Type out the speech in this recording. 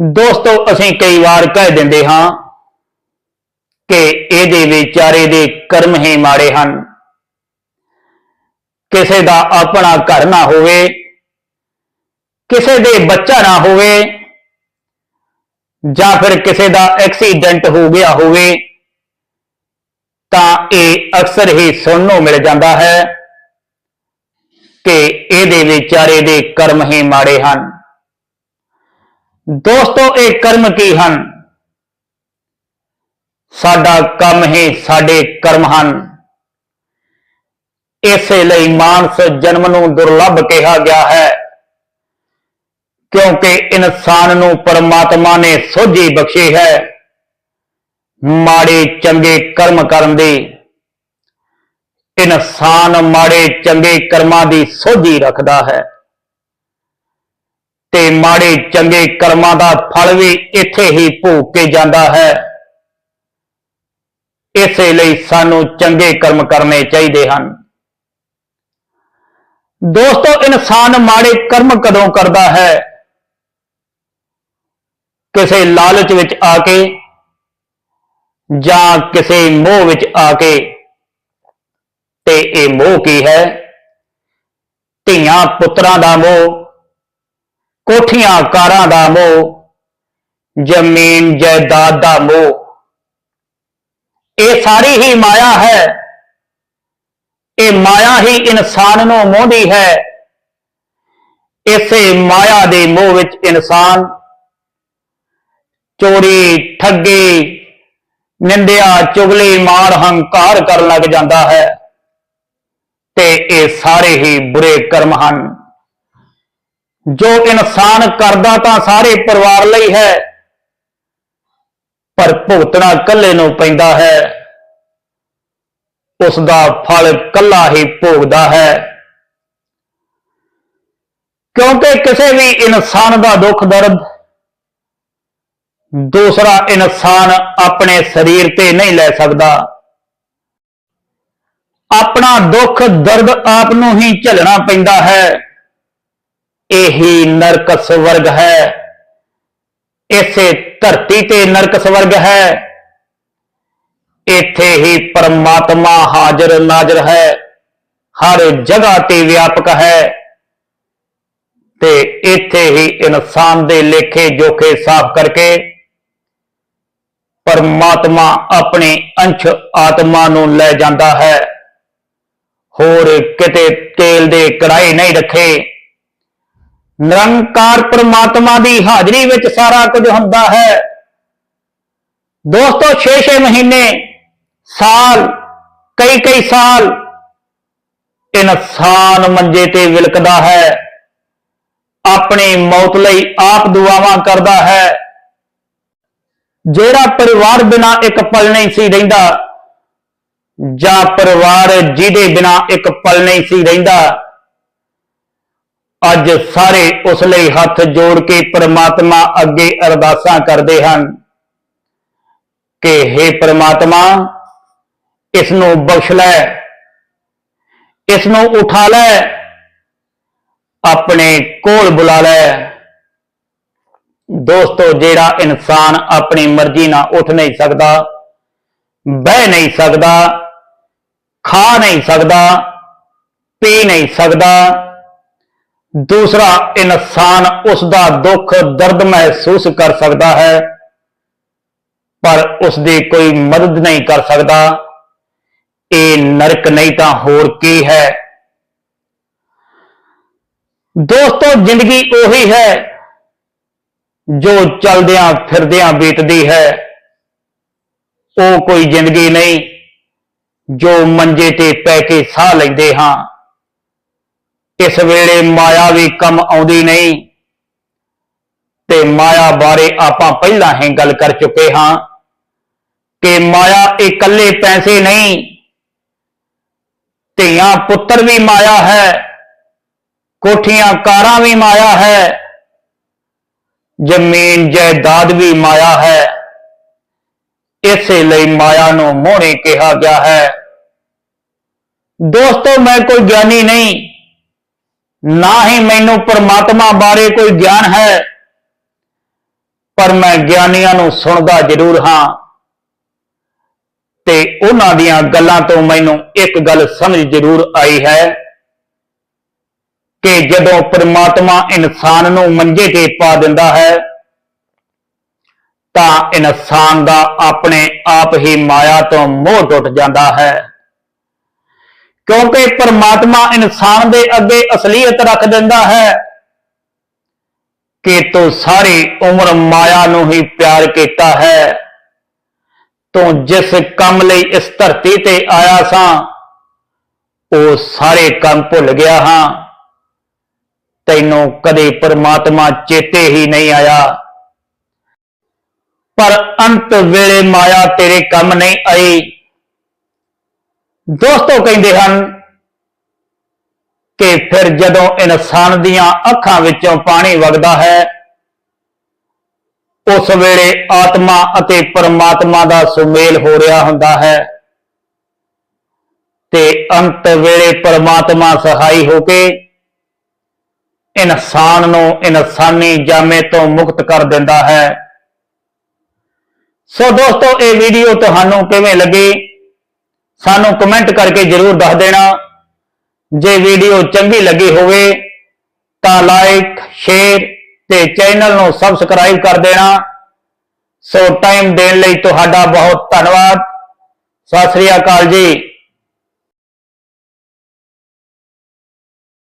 ਦੋਸਤੋ, ਅਸੀਂ ਕਈ ਵਾਰ ਕਹਿ ਦਿੰਦੇ ਹਾਂ ਕਿ ਇਹਦੇ ਵਿਚਾਰੇ ਦੇ ਕਰਮ ਹੀ ਮਾੜੇ ਹਨ। ਕਿਸੇ ਦਾ ਆਪਣਾ ਘਰ ਨਾ ਹੋਵੇ, ਕਿਸੇ ਦੇ ਬੱਚਾ ਨਾ ਹੋਵੇ, ਜਾਂ ਫਿਰ ਕਿਸੇ ਦਾ ਐਕਸੀਡੈਂਟ ਹੋ ਗਿਆ ਹੋਵੇ, ਤਾਂ ਇਹ ਅਕਸਰ ਹੀ ਸੁਣਨ ਨੂੰ ਮਿਲ ਜਾਂਦਾ ਹੈ ਕਿ ਇਹਦੇ ਵਿਚਾਰੇ ਦੇ ਕਰਮ ਹੀ ਮਾੜੇ ਹਨ। ਦੋਸਤੋ, ਇਹ ਕਰਮ ਕੀ ਹਨ? ਸਾਡਾ ਕੰਮ ਹੀ ਸਾਡੇ ਕਰਮ ਹਨ। ਇਸੇ ਲਈ ਮਾਨਸ ਜਨਮ ਨੂੰ ਦੁਰਲੱਭ ਕਿਹਾ ਗਿਆ ਹੈ, ਕਿਉਂਕਿ ਇਨਸਾਨ ਨੂੰ ਪਰਮਾਤਮਾ ਨੇ ਸੋਝੀ ਬਖਸ਼ੀ ਹੈ। ਮਾੜੇ ਚੰਗੇ ਕਰਮ ਕਰਨ ਦੀ, ਇਨਸਾਨ ਮਾੜੇ ਚੰਗੇ ਕਰਮਾਂ ਦੀ ਸੋਝੀ ਰੱਖਦਾ ਹੈ। ਤੇ ਮਾੜੇ ਚੰਗੇ ਕਰਮਾਂ ਦਾ ਫਲ ਵੀ ਇੱਥੇ ਹੀ ਭੋਗ ਕੇ ਜਾਂਦਾ ਹੈ। ਇਸੇ ਲਈ ਸਾਨੂੰ ਚੰਗੇ ਕਰਮ ਕਰਨੇ ਚਾਹੀਦੇ ਹਨ। ਦੋਸਤੋ, ਇਨਸਾਨ ਮਾੜੇ ਕਰਮ ਕਦੋਂ ਕਰਦਾ ਹੈ? ਕਿਸੇ ਲਾਲਚ ਵਿੱਚ ਆ ਕੇ ਜਾਂ ਕਿਸੇ ਮੋਹ ਵਿੱਚ ਆ ਕੇ? ਤੇ ਇਹ ਮੋਹ ਕੀ ਹੈ? ਧੀਆਂ ਪੁੱਤਰਾਂ ਦਾ ਮੋਹ ਕੋਠੀਆਂ, ਕਾਰਾਂ ਦਾ ਮੋਹ, ਜ਼ਮੀਨ, ਜਾਇਦਾਦ ਦਾ ਮੋਹ। ਇਹ ਸਾਰੀ ਹੀ ਮਾਇਆ ਹੈ। ਇਹ ਮਾਇਆ ਹੀ ਇਨਸਾਨ ਨੂੰ ਮੋਹਦੀ ਹੈ। ਇਸੇ ਮਾਇਆ ਦੇ ਮੋਹ ਵਿੱਚ ਇਨਸਾਨ ਚੋਰੀ, ਠੱਗੀ, ਨਿੰਦਿਆ, ਚੁਗਲੀ, ਮਾਰ, ਹੰਕਾਰ ਕਰਨ ਲੱਗ ਜਾਂਦਾ ਹੈ। ਤੇ ਇਹ ਸਾਰੇ ਹੀ ਬੁਰੇ ਕਰਮ ਹਨ। ਜੋ ਇਨਸਾਨ ਕਰਦਾ ਤਾਂ ਸਾਰੇ ਪਰਿਵਾਰ ਲਈ ਹੈ, ਪਰ ਭੁਗਤਣਾ ਇਕੱਲੇ ਨੂੰ ਪੈਂਦਾ ਹੈ। ਉਸ ਦਾ ਫਲ ਇਕੱਲਾ ਹੀ ਭੋਗਦਾ ਹੈ। ਕਿਉਂਕਿ ਕਿਸੇ ਵੀ ਇਨਸਾਨ ਦਾ ਦੁੱਖ ਦਰਦ, ਦੂਸਰਾ ਇਨਸਾਨ ਆਪਣੇ ਸਰੀਰ ਤੇ ਨਹੀਂ ਲੈ ਸਕਦਾ। ਆਪਣਾ ਦੁੱਖ ਦਰਦ ਆਪ ਨੂੰ ਹੀ ਝੱਲਣਾ ਪੈਂਦਾ ਹੈ। ਇਹੀ ਨਰਕ ਸਵਰਗ ਹੈ। ਇਸੇ ਧਰਤੀ ਤੇ ਨਰਕ ਸਵਰਗ ਹੈ। ਇੱਥੇ ਹੀ ਪਰਮਾਤਮਾ ਹਾਜ਼ਰ ਨਾਜ਼ਰ ਹੈ। ਹਰ ਜਗ੍ਹਾ ਤੇ ਵਿਆਪਕ ਹੈ। ਤੇ ਇੱਥੇ ਹੀ ਇਨਸਾਨ ਦੇ ਲੇਖੇ ਜੋਖੇ ਸਾਫ਼ ਕਰਕੇ ਪਰਮਾਤਮਾ ਆਪਣੇ ਅੰਸ਼ ਆਤਮਾ ਨੂੰ ਲੈ ਜਾਂਦਾ ਹੈ। ਹੋਰ ਕਿਤੇ ਤੇਲ ਦੇ ਕੜਾਈ ਨਹੀਂ ਰੱਖੇ। ਨਿਰੰਕਾਰ ਪਰਮਾਤਮਾ ਦੀ ਹਾਜ਼ਰੀ ਵਿੱਚ ਸਾਰਾ ਕੁਝ ਹੁੰਦਾ ਹੈ। ਦੋਸਤੋ 6-6 ਮਹੀਨੇ, ਸਾਲ ਕਈ ਕਈ ਸਾਲ, ਇਨਸਾਨ ਮੰਜੇ ਤੇ ਵਿਲਕਦਾ ਹੈ। ਆਪਣੀ ਮੌਤ ਲਈ ਆਪ ਦੁਆਵਾਂ ਕਰਦਾ ਹੈ। ਜਿਹੜਾ ਪਰਿਵਾਰ ਬਿਨਾ ਇੱਕ ਪਲ ਨਹੀਂ ਸੀ ਰਹਿੰਦਾ, ਜਾਂ ਪਰਿਵਾਰ ਜਿਹਦੇ ਬਿਨਾ ਇੱਕ ਪਲ ਨਹੀਂ ਸੀ ਰਹਿੰਦਾ ਅੱਜ ਸਾਰੇ ਉਸ ਲਈ ਹੱਥ ਜੋੜ ਕੇ ਪ੍ਰਮਾਤਮਾ ਅੱਗੇ ਅਰਦਾਸਾਂ ਕਰਦੇ ਹਨ ਕਿ हे ਪ੍ਰਮਾਤਮਾ ਇਸ ਨੂੰ ਬਖਸ਼ ਲੈ ਇਸ ਨੂੰ ਉਠਾ ਲੈ, ਆਪਣੇ ਕੋਲ ਬੁਲਾ ਲੈ। ਦੋਸਤੋ, ਜਿਹੜਾ ਇਨਸਾਨ ਆਪਣੀ ਮਰਜ਼ੀ ਨਾਲ ਉੱਠ ਨਹੀਂ ਸਕਦਾ, ਬਹਿ ਨਹੀਂ ਸਕਦਾ, ਖਾ ਨਹੀਂ ਸਕਦਾ, ਪੀ ਨਹੀਂ ਸਕਦਾ ਦੂਸਰਾ ਇਨਸਾਨ ਉਸ ਦਾ ਦੁੱਖ, ਦਰਦ ਮਹਿਸੂਸ ਕਰ ਸਕਦਾ ਹੈ, ਪਰ ਉਸ ਦੀ ਕੋਈ ਮਦਦ ਨਹੀਂ ਕਰ ਸਕਦਾ। ਇਹ ਨਰਕ ਨਹੀਂ ਤਾਂ ਹੋਰ ਕੀ ਹੈ। ਦੋਸਤੋ, ਜ਼ਿੰਦਗੀ ਉਹੀ ਹੈ ਜੋ ਚਲਦਿਆਂ ਫਿਰਦਿਆਂ ਬੀਤਦੀ ਹੈ। ਉਹ ਕੋਈ ਜ਼ਿੰਦਗੀ ਨਹੀਂ ਜੋ ਮੰਜੇ ਤੇ ਪੈ ਕੇ ਸਾਹ ਲੈਂਦੇ ਹਾਂ। ਇਸ ਵੇਲੇ ਮਾਇਆ ਵੀ ਕੰਮ ਆਉਂਦੀ ਨਹੀਂ। ਤੇ ਮਾਇਆ ਬਾਰੇ ਆਪਾਂ ਪਹਿਲਾਂ ਹੀ ਗੱਲ ਕਰ ਚੁੱਕੇ ਹਾਂ ਕਿ ਮਾਇਆ ਇਕੱਲੇ ਪੈਸੇ ਨਹੀਂ, ਧੀਆਂ ਪੁੱਤਰ ਵੀ ਮਾਇਆ ਹੈ, ਕੋਠੀਆਂ ਕਾਰਾਂ ਵੀ ਮਾਇਆ ਹੈ, ਜ਼ਮੀਨ ਜਾਇਦਾਦ ਵੀ ਮਾਇਆ ਹੈ। ਇਸੇ ਲਈ ਮਾਇਆ ਨੂੰ ਮੋਹਣੇ ਕਿਹਾ ਗਿਆ ਹੈ। ਦੋਸਤੋ, ਮੈਂ ਕੋਈ ਗਿਆਨੀ ਨਹੀਂ। ਨਾ ਹੀ ਮੈਨੂੰ ਪਰਮਾਤਮਾ ਬਾਰੇ ਕੋਈ ਗਿਆਨ ਹੈ? ਪਰ ਮੈਂ ਗਿਆਨੀਆਂ ਨੂੰ ਸੁਣਦਾ ਜ਼ਰੂਰ ਹਾਂ। ਤੇ ਉਹਨਾਂ ਦੀਆਂ ਗੱਲਾਂ ਤੋਂ ਮੈਨੂੰ ਇੱਕ ਗੱਲ ਸਮਝ ਜ਼ਰੂਰ ਆਈ ਹੈ ਕਿ ਜਦੋਂ ਪਰਮਾਤਮਾ ਇਨਸਾਨ ਨੂੰ ਮੰਜੇ ਤੇ ਪਾ ਦਿੰਦਾ ਹੈ, ਤਾਂ ਇਨਸਾਨ ਦਾ ਆਪਣੇ ਆਪ ਹੀ ਮਾਇਆ ਤੋਂ ਮੋਹ ਟੁੱਟ ਜਾਂਦਾ ਹੈ। ਕਿਉਂਕਿ ਪਰਮਾਤਮਾ ਇਨਸਾਨ ਦੇ ਅੱਗੇ ਅਸਲੀਅਤ ਰੱਖ ਦਿੰਦਾ ਹੈ ਕਿ ਤੂੰ ਸਾਰੀ ਉਮਰ ਮਾਇਆ ਨੂੰ ਹੀ ਪਿਆਰ ਕੀਤਾ ਹੈ। ਤੂੰ ਜਿਸ ਕੰਮ ਲਈ ਇਸ ਧਰਤੀ ਤੇ ਆਇਆ ਸਾਂ, ਉਹ ਸਾਰੇ ਕੰਮ ਭੁੱਲ ਗਿਆ ਹਾਂ। ਤੈਨੂੰ ਕਦੇ ਪ੍ਰਮਾਤਮਾ ਚੇਤੇ ਹੀ ਨਹੀਂ ਆਇਆ। ਪਰ ਅੰਤ ਵੇਲੇ ਮਾਇਆ ਤੇਰੇ ਕੰਮ ਨਹੀਂ ਆਈ। ਦੋਸਤੋ ਕਹਿੰਦੇ ਹਨ ਕਿ ਫਿਰ ਜਦੋਂ ਇਨਸਾਨ ਦੀਆਂ ਅੱਖਾਂ ਵਿੱਚੋਂ ਪਾਣੀ ਵਗਦਾ ਹੈ, ਉਸ ਵੇਲੇ ਆਤਮਾ ਅਤੇ ਪਰਮਾਤਮਾ ਦਾ ਸੁਮੇਲ ਹੋ ਰਿਹਾ ਹੁੰਦਾ ਹੈ ਤੇ ਅੰਤ ਵੇਲੇ ਪਰਮਾਤਮਾ ਸਹਾਈ ਹੋ ਕੇ ਇਨਸਾਨ ਨੂੰ ਇਨਸਾਨੀ ਜਾਮੇ ਤੋਂ ਮੁਕਤ ਕਰ ਦਿੰਦਾ ਹੈ। ਸੋ ਦੋਸਤੋ, ਇਹ ਵੀਡੀਓ ਤੁਹਾਨੂੰ ਕਿਵੇਂ ਲੱਗੀ? ਸਾਨੂੰ ਕਮੈਂਟ ਕਰਕੇ ਜਰੂਰ ਦੱਸ ਦੇਣਾ। ਜੇ ਵੀਡੀਓ ਚੰਗੀ ਲੱਗੀ ਹੋਵੇ ਤਾਂ ਲਾਈਕ ਸ਼ੇਅਰ ਤੇ ਚੈਨਲ ਨੂੰ ਸਬਸਕ੍ਰਾਈਬ ਕਰ ਦੇਣਾ। ਸੋ ਟਾਈਮ ਦੇਣ ਲਈ ਤੁਹਾਡਾ ਬਹੁਤ ਧੰਨਵਾਦ। ਸਤਿ ਸ੍ਰੀ ਅਕਾਲ ਜੀ।